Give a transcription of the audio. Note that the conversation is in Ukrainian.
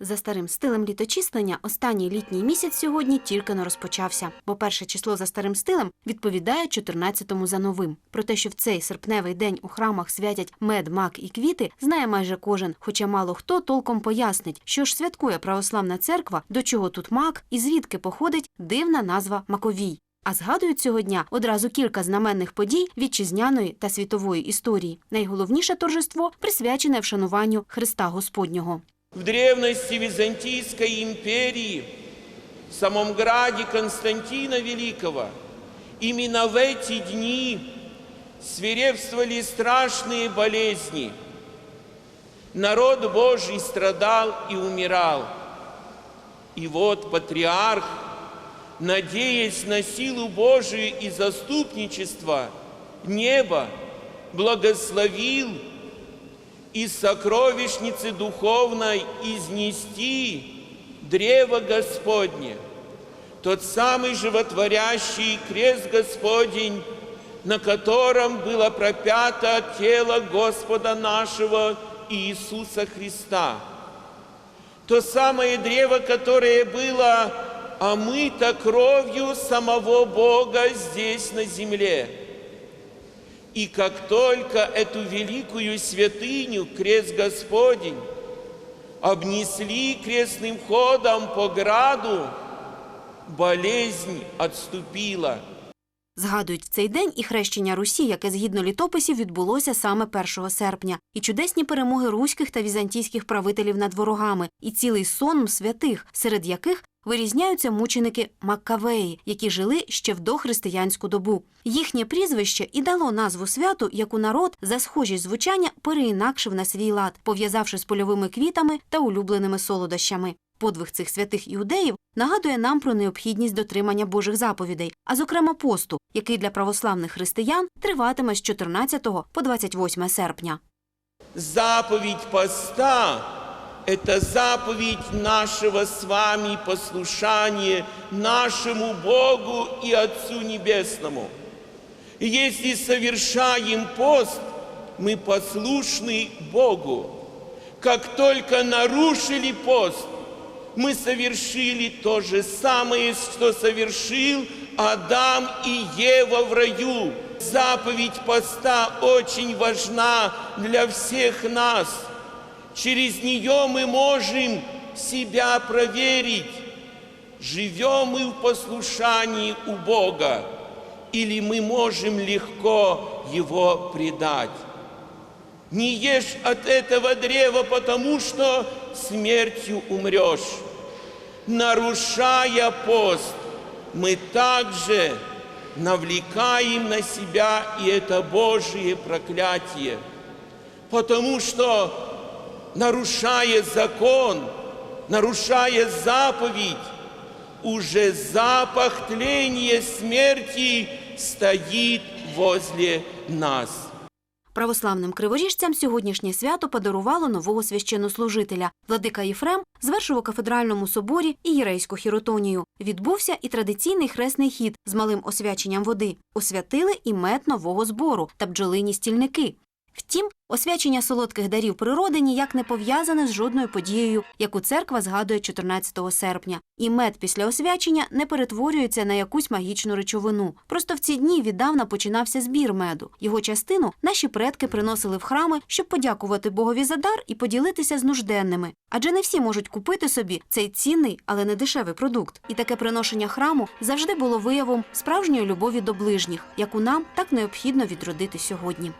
За старим стилем літочислення, останній літній місяць сьогодні тільки не розпочався, бо перше число за старим стилем відповідає 14-му за новим. Про те, що в цей серпневий день у храмах святять мед, мак і квіти, знає майже кожен, хоча мало хто толком пояснить, що ж святкує православна церква, до чого тут мак і звідки походить дивна назва Маковій. А згадують цього дня одразу кілька знаменних подій вітчизняної та світової історії. Найголовніше торжество присвячене вшануванню Христа Господнього. В древности Византийской империи, в самом граде Константина Великого, именно в эти дни свирепствовали страшные болезни. Народ Божий страдал и умирал. И вот патриарх, надеясь на силу Божию и заступничество неба, благословил из сокровищницы духовной изнести древо Господне, тот самый животворящий крест Господень, на котором было пропято тело Господа нашего Иисуса Христа. То самое древо, которое было омыто кровью самого Бога здесь на земле. И как только эту великую святыню, крест Господень, обнесли крестным ходом по граду, болезнь отступила. Згадують в цей день і хрещення Русі, яке згідно літописів відбулося саме 1 серпня, і чудесні перемоги руських та візантійських правителів над ворогами, і цілий сон святих, серед яких вирізняються мученики Маккавеї, які жили ще в дохристиянську добу. Їхнє прізвище і дало назву святу, яку народ за схожість звучання переінакшив на свій лад, пов'язавши з польовими квітами та улюбленими солодощами. Подвиг цих святих іудеїв нагадує нам про необхідність дотримання Божих заповідей, а зокрема посту, який для православних християн триватиме з 14 по 28 серпня. Заповедь поста – это заповедь нашего с вами послушания нашему Богу и Отцу Небесному. И если совершаем пост, мы послушны Богу. Как только нарушили пост, мы совершили то же самое, что совершил Адам и Ева в раю. Заповедь поста очень важна для всех нас. Через нее мы можем себя проверить, живем мы в послушании у Бога, или мы можем легко его предать. Не ешь от этого древа, потому что смертью умрешь. Нарушая пост, мы также навлекаем на себя и это Божие проклятие. Потому что, нарушая закон, нарушая заповедь, уже запах тления смерти стоит возле нас. Православним криворіжцям сьогоднішнє свято подарувало нового священнослужителя. Владика Єфрем звершив у кафедральному соборі і єрейську хіротонію. Відбувся і традиційний хресний хід з малим освяченням води. Освятили і мед нового збору та бджолині стільники. Втім, освячення солодких дарів природи ніяк не пов'язане з жодною подією, яку церква згадує 14 серпня. І мед після освячення не перетворюється на якусь магічну речовину. Просто в ці дні віддавна починався збір меду. Його частину наші предки приносили в храми, щоб подякувати Богові за дар і поділитися з нужденними. Адже не всі можуть купити собі цей цінний, але не дешевий продукт. І таке приношення храму завжди було виявом справжньої любові до ближніх, яку нам так необхідно відродити сьогодні.